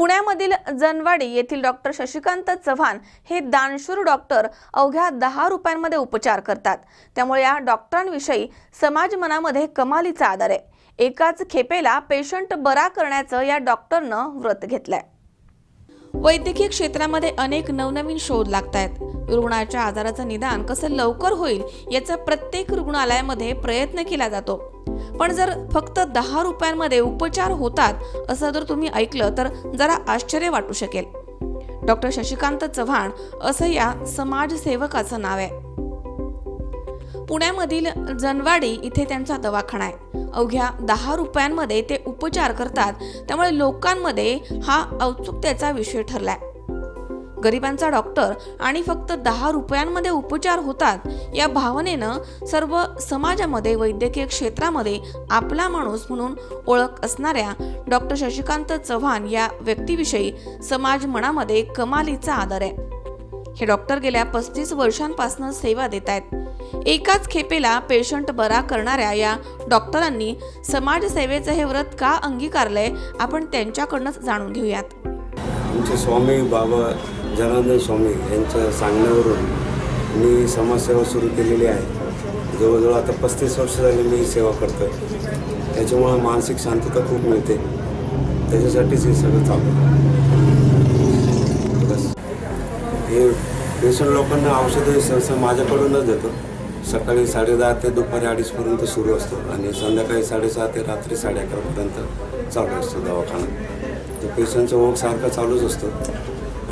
पुण्यामधील जनवाडी येथील डॉक्टर शशिकांत चव्हाण हे दानशूर डॉक्टर अवघ्या दहा रुपयांमध्ये उपचार करतात. त्यामुळे या डॉक्टरांविषयी समाज मनामध्ये कमालीचा आदर आहे. एकाच खेपेला पेशंट बरा करण्याचं या डॉक्टरनं व्रत घेतलंय. वैद्यकीय क्षेत्रामध्ये अनेक नवनवीन शोध लागत आहेत रुग्णाच्या आजाराचं निदान कसं लवकर होईल याचा प्रत्येक रुग्णालयामध्ये प्रयत्न केला जातो. पण जर फक्त दहा रुपयांमध्ये उपचार होतात असं जर तुम्ही ऐकलं तर जरा आश्चर्य वाटू शकेल. डॉक्टर शशिकांत चव्हाण असं या समाजसेवकाचं नाव आहे. पुण्यामधील जनवाडी इथे त्यांचा दवाखाना आहे. अवघ्या दहा रुपयांमध्ये ते उपचार करतात त्यामुळे लोकांमध्ये हा औत्सुकतेचा विषय ठरलाय. गरिबांचा डॉक्टर आणि फक्त दहा रुपयांमध्ये उपचार होतात या भावनेनं सर्व समाजामध्ये वैद्यकीय क्षेत्रामध्ये आपला माणूस म्हणून ओळख असणाऱ्या डॉक्टर शशिकांत चव्हाण या व्यक्तीविषयी समाज मनामध्ये कमालीचा आदर आहे. हे डॉक्टर गेल्या पस्तीस वर्षांपासून सेवा देत आहेत. एकाच खेपेला पेशंट बरा करणाऱ्या या डॉक्टरांनी समाजसेवेचं हे व्रत का अंगीकारलंय आपण त्यांच्याकडनंच जाणून घेऊयात. आमचे स्वामी बाबा जनार्दन स्वामी यांच्या सांगण्यावरून मी समाजसेवा सुरू केलेली आहे. जवळजवळ आता पस्तीस वर्ष झाली मी सेवा करतो आहे त्याच्यामुळं मानसिक शांतता खूप मिळते. त्याच्यासाठीच हे सगळं चालू आहे. बस. हे पेशंट लोकांना औषधं सहसा माझ्याकडूनच देतो. सकाळी साडेदहा ते दुपारी अडीचपर्यंत सुरू असतो आणि संध्याकाळी साडेसहा ते रात्री साडे अकरापर्यंत चालू असतो दवाखाना. तर पेशंटचा ओघ सारखा चालूच असतो.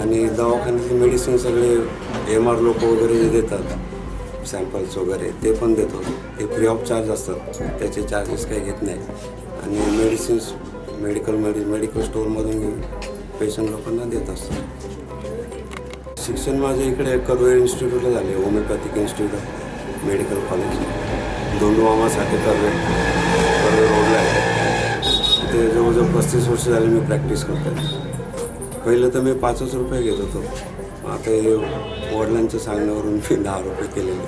आणि दवाखान्याचे मेडिसिन सगळे एम आर लोक वगैरे जे देतात सॅम्पल्स वगैरे ते पण देतो. ते फ्री ऑफ चार्ज असतात. त्याचे चार्जेस काही घेत नाही आणि मेडिसिन्स मेडिकल मेडि मेडिकल स्टोअरमधून घेऊन पेशंट लोकांना देत असतात. शिक्षण माझे इकडे कर्वे इन्स्टिट्यूटला झाले होमिओपॅथिक इन्स्टिट्यूट मेडिकल कॉलेज दोन मामासाठी कर्वे रोडला आहे. ते जवळजवळ पस्तीस वर्ष झाले मी प्रॅक्टिस करतो पहिलं तर मी पाचच रुपये घेत होतो. आता हे वडिलांच्या सांगण्यावरून मी दहा रुपये केलेले.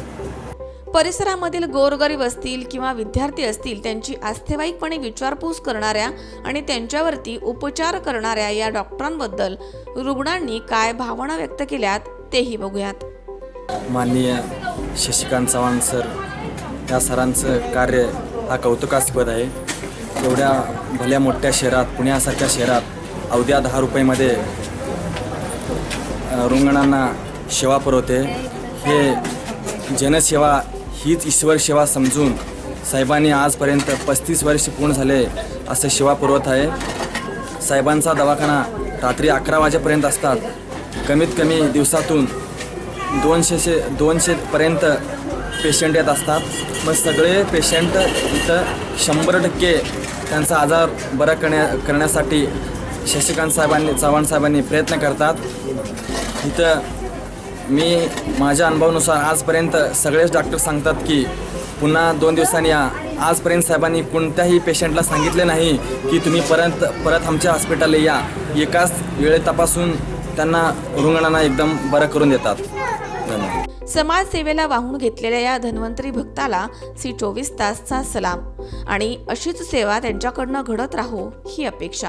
परिसरामधील गोरगरीब असतील किंवा विद्यार्थी असतील त्यांची आस्थेवाईकपणे विचारपूस करणाऱ्या आणि त्यांच्यावरती उपचार करणाऱ्या या डॉक्टरांबद्दल रुग्णांनी काय भावना व्यक्त केल्यात तेही बघूयात. माननीय शशिकांत चव्हाण सर या सरांचं कार्य हा कौतुकास्पद आहे. एवढ्या भल्या मोठ्या शहरात पुण्यासारख्या शहरात अवध्या दहा रुपयेमध्ये रुंगणांना रुग्णांना सेवा पुरवते. हे जनसेवा हीच ईश्वर सेवा समजून साहेबांनी आजपर्यंत पस्तीस वर्ष पूर्ण झाले असं सेवा पुरवत आहे. साहेबांचा दवाखाना रात्री अकरा वाजेपर्यंत असतात. कमीत कमी दिवसातून दोनशेशे दोनशेपर्यंत पेशंट येत असतात. मग सगळे पेशंट इथं शंभर टक्के त्यांचा आजार बरा करण्या करण्यासाठी शशिकांत साहेबांनी चव्हाण साहेबांनी प्रयत्न करतात. इथं मी माझ्या अनुभवानुसार आजपर्यंत सगळेच डॉक्टर सांगतात की पुन्हा दोन दिवसांनी या. आजपर्यंत साहेबांनी कोणत्याही पेशंटला सांगितले नाही की तुम्ही परत परत आमच्या हॉस्पिटलला या. एकाच वेळेत तपासून त्यांना रुग्णांना एकदम बरं करून देतात. धन्यवाद. समाजसेवेला वाहून घेतलेल्या या धन्वंतरी भक्ताला सी चोवीस तासचा सलाम. आणि अशीच सेवा त्यांच्याकडनं घडत राहो ही अपेक्षा.